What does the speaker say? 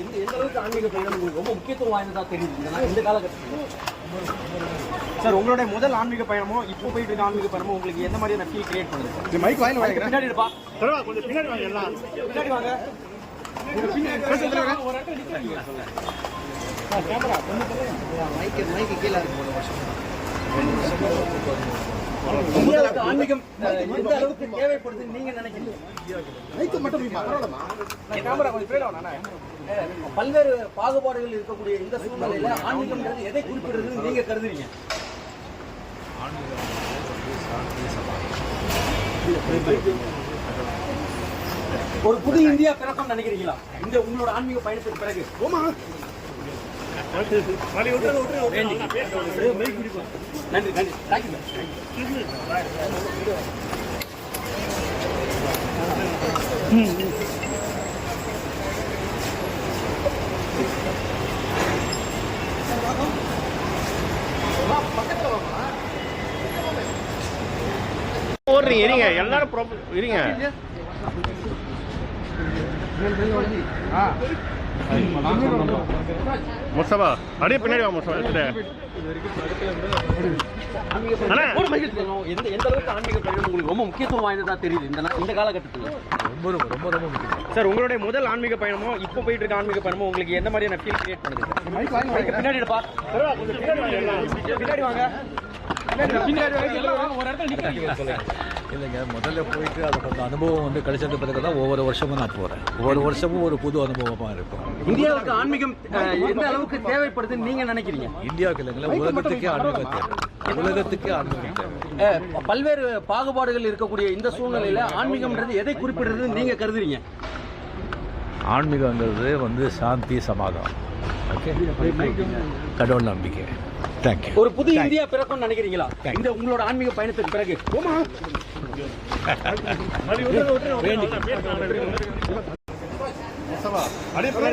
எந்த எந்த அளவுக்கு ஆன்மீக பயணம் உங்களுக்கு ரொம்ப முக்கியத்துவம் வாய்ந்ததா தெரியுது? இந்த காலகட்டத்தில். சார் உங்களுடைய முதல் ஆன்மீக பயணமோ இப்போ போயிட்டு இருக்க ஆன்மீக பயணமோ உங்களுக்கு எந்த மாதிரியான ஃபீல் கிரியேட் பண்ணுது? மைக் வாயில் வாங்கிக்கிறேன். பின்னாடி இருப்பா. கொஞ்சம் பின்னாடி வாங்க எல்லாம். பின்னாடி வாங்க. இந்தியாவுக்கு ஆன்மீகம் அஹ், எந்த அளவுக்கு தேவைப்படுதுன்னு நீங்க நினைக்கிறீங்க? பல்வேறு பாகுபாடுகள் இருக்கக்கூடிய இந்த சூழ்நிலையில ஆன்மீகம்ன்றது எதை குறிப்பிடுறதுன்னு நீங்க கருதுறீங்க? ஒரு புது இந்தியா பிறக்கும் நினைக்கிறீங்களா? இந்த உங்களோட ஆன்மீக பயணத்துக்கு பிறகு. நன்றி நன்றி தேங்க்யூ ஓடுறீங்க இருங்க எல்லாரும் ப்ராப்ளம் இருங்க. முஸ்தபா அப்படியே பின்னாடி வா முஸ்தபா எடுத்துட்டு. அண்ணா. எந்த எந்த அளவுக்கு ஆன்மீக பயணம் உங்களுக்கு ரொம்ப முக்கியத்துவம் வாய்ந்ததா தெரியுது இந்த இந்த காலகட்டத்தில் சார் உங்களுடைய முதல் ஆன்மீக பயணமோ இப்போ போயிட்டு இருக்க ஆன்மீக பயணமோ உங்களுக்கு எந்த மாதிரியான ஃபீல் கிரியேட் பண்ணுது? பின்னாடி இருப்பா. கொஞ்சம் பின்னாடி வாங்க. வாங்க. ஒரு இடத்துல இல்லைங்க முதல்ல போயிட்டு அதை கொஞ்சம் அனுபவம் வந்து கிடைச்சது பிறகு தான் ஒவ்வொரு வருஷமும் நான் போகிறேன் ஒவ்வொரு வருஷமும் ஒரு புது அனுபவமாக இருக்கும். இந்தியாவுக்கு ஆன்மீகம் எந்த அளவுக்கு தேவைப்படுதுன்னு நீங்க நினைக்கிறீங்க? இந்தியாவுக்கு இல்லைங்களா உலகத்துக்கே ஆன்மீகம் தேவை. உலகத்துக்கே ஆன்மீகம் தேவை. பல்வேறு பாகுபாடுகள் இருக்கக்கூடிய இந்த சூழ்நிலையில ஆன்மீகம்ன்றது எதை குறிப்பிடுறதுன்னு நீங்க கருதுறீங்க? ஆன்மீகங்கிறது வந்து சாந்தி சமாதானம். ஓகே? கடவுள் நம்பிக்கை. தேங்க்யூ ஒரு புது இந்தியா பிறக்கும் நினைக்கிறீங்களா இந்த உங்களோட ஆன்மீக பயணத்துக்கு பிறகு அப்படியே பின்னாடி